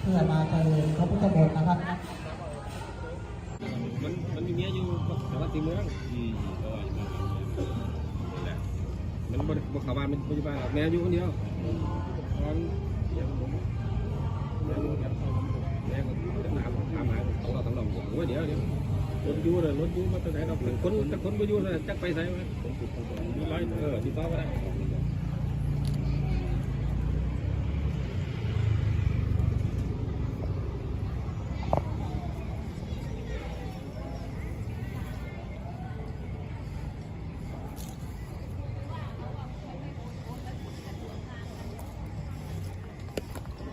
เพื่อมาเจริญพระพุทธมนต์นะครับมันมันมีเมียอยู่แต่ว่าตีเมืองอืมก็ว่าอย่างนั้นนั่นแหลมันบ่ได้บ่เขาบ้านมันบ่อยู่บ้านหรอกแม่อยู่คนเดียวตอนเดี๋ยวผมแม่อยู่ครับแม่ก็ถามถามหาของเราทั้งดอกโอ้ยเดี๋ยวเดี๋ยวรถอยู่เลยรถยูมาตั้งไหนเราเป็นคนแต่คนบ่อยู่เลยจักไปไสวะอยู่ไรเออติด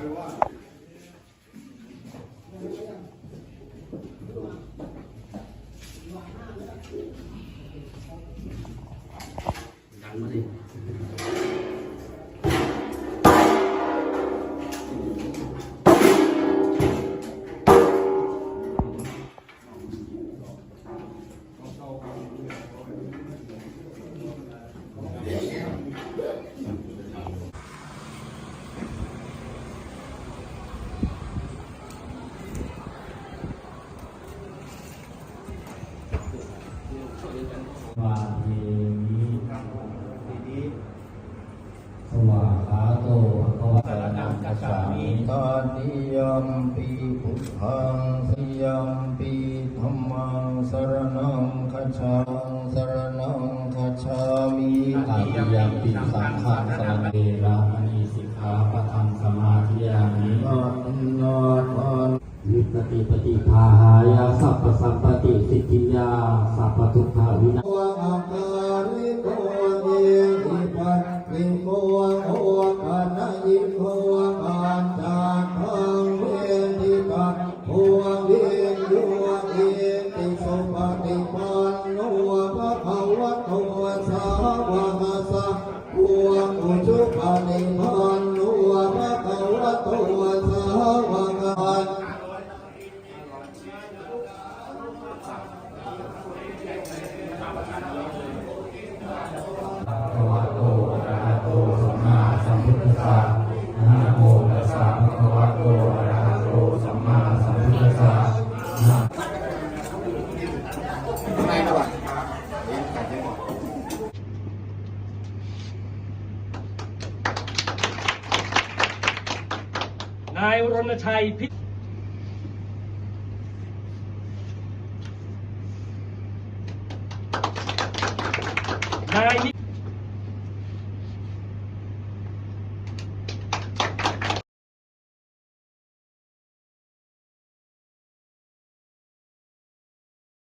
ดิว วาเทมิสวาขาโตภควตานังกัจฉามิตานิยมปีพุทธังสยมปีธรรมังสรณังคัจฉาสรณังคัจฉามิอาติยัมปิสังฆังสรณเดระมณีสิกขาปะทังสมาธิยามินานาทานวิปติปฏิภาหายาสัพพสัมปติสิทธิยาสั ทิตังโวเวยุเอติสุปฏิปันโนภะคะวะโตสาวกสัพพวอุชุปฏิปันโนภะคะวะโตสาวกสัพภะคะวะโตอะ นายรณชัยพินายนิ